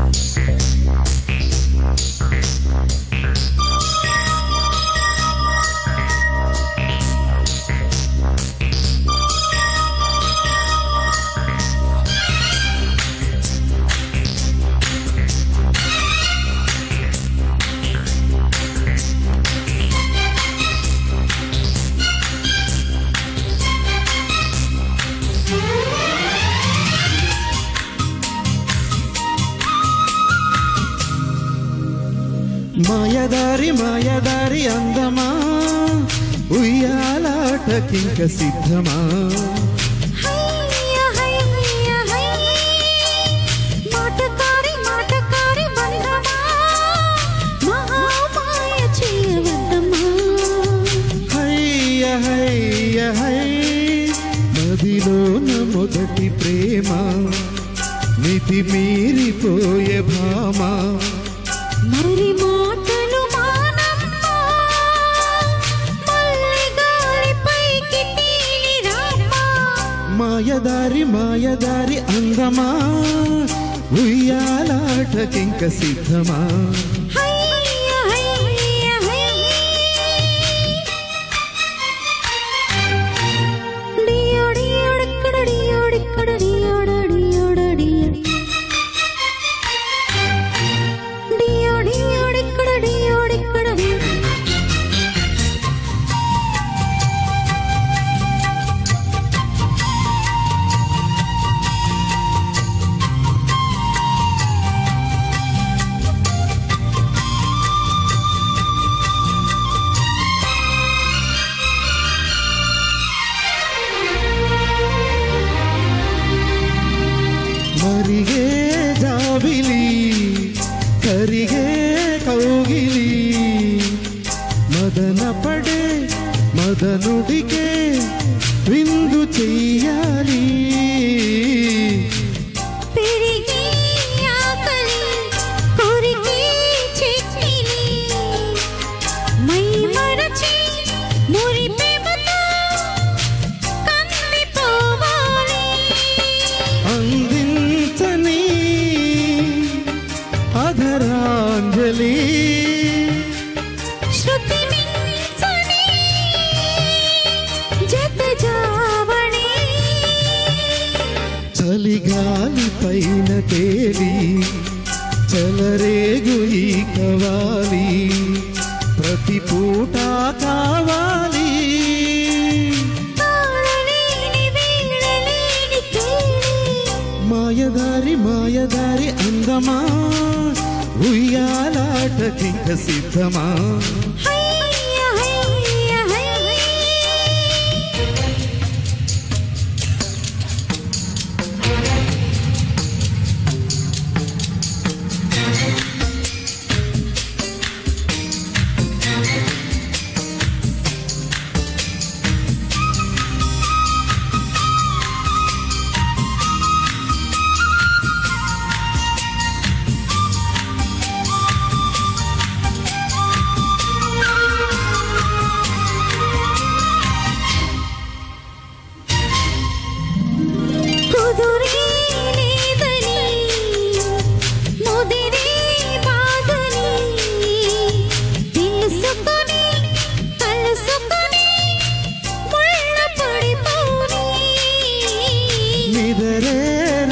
Thank you. మాయదారి మాయదారి అందమా? ఉయ్యాలాటకింక సిద్ధమా? నదిలోన మొదటి ప్రేమ. మితి మీరిపోయే భామ. మరి మాటలు మాయదారి మాయదారి అందమా ఉయ్యాలాటకింక సిద్ధమా? అందించని అధరాంజలి. చలిగాలి పైన తేలి చలరేగు ఈ కవాలి. పూట కావాలి. మాయదారి మాయదారి అందమా? ఉయ్యాలాటకింక సిద్ధమా?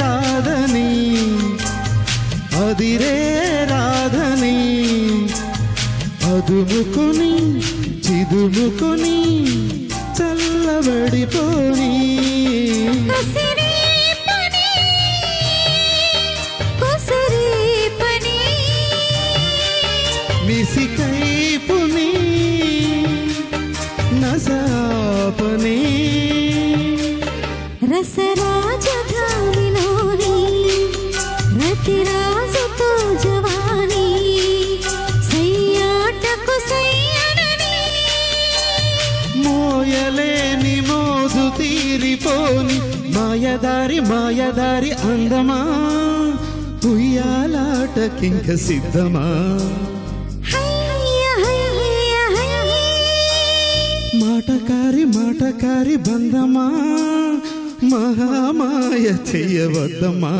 రాదని అదిరే రాధని అదుముకొని చిదుముకొని చల్లబడిపోని. కసిరే పని కుసరే పని. నిసికైపుని నసాపని రసరాజధానిలోని రతిరాజుతో జవాని సయ్యాటకు సయ్యనని. మోయలేని మోజు తీరిపోని మాయదారి మాయదారి అందమా? ఉయ్యాలాటకింక సిద్ధమా? మాటకారి మాటకారి బంధమా? మహామాయ చెయ్యవద్దమ్మా